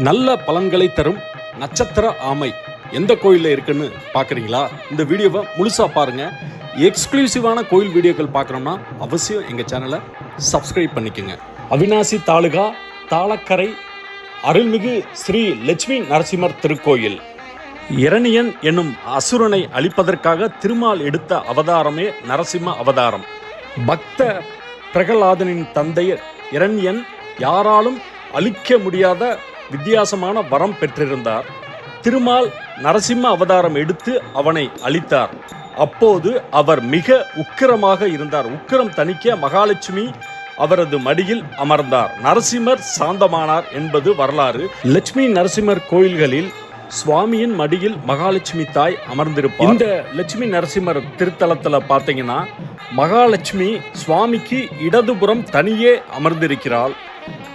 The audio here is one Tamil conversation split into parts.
நல்ல பலன்களை தரும் நட்சத்திர ஆமை எந்த கோயிலில் இருக்குன்னு பார்க்குறீங்களா? இந்த வீடியோவை முழுசாக பாருங்கள் எக்ஸ்க்ளூசிவான கோயில் வீடியோக்கள் பார்க்குறோம்னா அவசியம் எங்கள் சேனலை சப்ஸ்கிரைப் பண்ணிக்கோங்க. அவினாசி தாலுகா தாளக்கரை அருள்மிகு ஸ்ரீ லட்சுமி நரசிம்மர் திருக்கோயில். இரணியன் என்னும் அசுரனை அழிப்பதற்காக திருமால் எடுத்த அவதாரமே நரசிம்ம அவதாரம். பக்த பிரகலாதனின் தந்தை இரண்யன் யாராலும் அழிக்க முடியாத வித்தியாசமான வரம் பெற்றிருந்தார். திருமால் நரசிம்ம அவதாரம் எடுத்து அவனை அழித்தார் அப்போது அவர் மிக உக்கிரமாக இருந்தார். உக்கிரம் தணிக்க மகாலட்சுமி அவரது மடியில் அமர்ந்தார். நரசிம்மர் சாந்தமானார் என்பது வரலாறு. லட்சுமி நரசிம்மர் கோயில்களில் சுவாமியின் மடியில் மகாலட்சுமி தாய் அமர்ந்திருப்பார். இந்த லட்சுமி நரசிம்மர் திருத்தலத்தில் பார்த்தீங்கன்னா மகாலட்சுமி சுவாமிக்கு இடதுபுறம் தனியே அமர்ந்திருக்கிறாள்.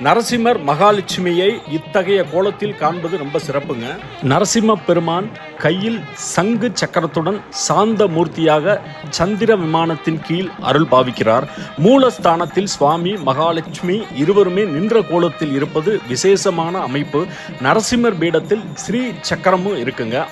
நரசிம்மர் மகாலட்சுமியை இத்தகைய கோலத்தில் காண்பது ரொம்ப சிறப்புங்க. நரசிம்ம பெருமான் கையில் சங்கு சக்கரத்துடன் சாந்த மூர்த்தியாக சந்திர விமானத்தின் கீழ் அருள் பாவிக்கிறார். மூலஸ்தானத்தில் சுவாமி மகாலட்சுமி இருவருமே நின்ற கோலத்தில் இருப்பது விசேஷமான அமைப்பு. நரசிம்மர் பீடத்தில் ஸ்ரீ சக்கரமும் இருக்குங்க.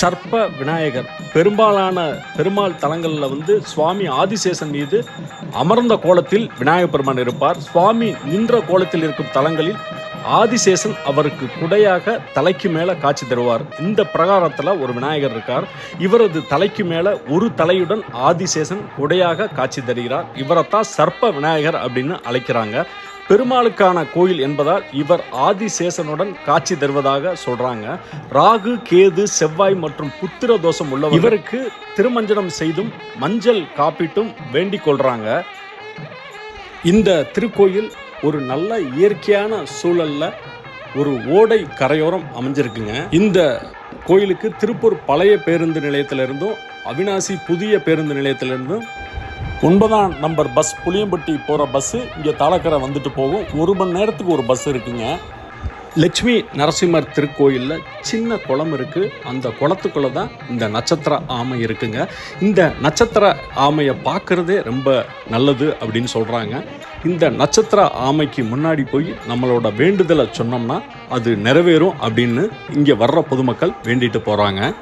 சர்ப்ப விநாயகர். பெரும்பாலான பெருமாள் தலங்களில் வந்து சுவாமி ஆதிசேஷன் மீது அமர்ந்த கோலத்தில் விநாயகர் பெருமான் இருப்பார். சுவாமி நின்ற கோலத்தில் இருக்கும் தலங்களில் ஆதிசேஷன் அவருக்கு குடையாக தலைக்கு மேல காட்சி தருவார். இந்த பிரகாரத்துல ஒரு விநாயகர் இருக்கார். இவரது தலைக்கு மேல ஒரு தலையுடன் ஆதிசேஷன் குடையாக காட்சி தருகிறார். இவரைத்தான் சர்ப்ப விநாயகர் அப்படின்னு அழைக்கிறாங்க. பெருமாளுக்கான கோயில் என்பதால் இவர் ஆதிசேஷனுடன் காட்சி தருவதாக சொல்றாங்க. ராகு கேது செவ்வாய் மற்றும் புத்திர தோஷம் உள்ளவர் இவருக்கு திருமஞ்சனம் செய்தும் மஞ்சள் காப்பீட்டும் வேண்டிக் கொள்றாங்க. இந்த திருக்கோயில் ஒரு நல்ல இயற்கையான சூழல்ல ஒரு ஓடை கரையோரம் அமைஞ்சிருக்குங்க. இந்த கோயிலுக்கு திருப்பூர் பழைய பேருந்து நிலையத்திலிருந்தும் அவினாசி புதிய பேருந்து நிலையத்திலிருந்தும் ஒன்பதாம் நம்பர் பஸ் புளியம்பட்டி போகிற பஸ்ஸு இங்கே தாளக்கரை வந்துட்டு போகும். ஒரு மணி நேரத்துக்கு ஒரு பஸ் இருக்குங்க. லட்சுமி நரசிம்மர் திருக்கோயிலில் சின்ன குளம் இருக்குது அந்த குளத்துக்குள்ளே தான் இந்த நட்சத்திர ஆமை இருக்குங்க. இந்த நட்சத்திர ஆமையை பார்க்குறதே ரொம்ப நல்லது அப்படின்னு சொல்கிறாங்க இந்த நட்சத்திர ஆமைக்கு முன்னாடி போய் நம்மளோட வேண்டுதலை சொன்னோம்னா அது நிறைவேறும் அப்படின்னு இங்கே வர்ற பொதுமக்கள் வேண்டிட்டு போகிறாங்க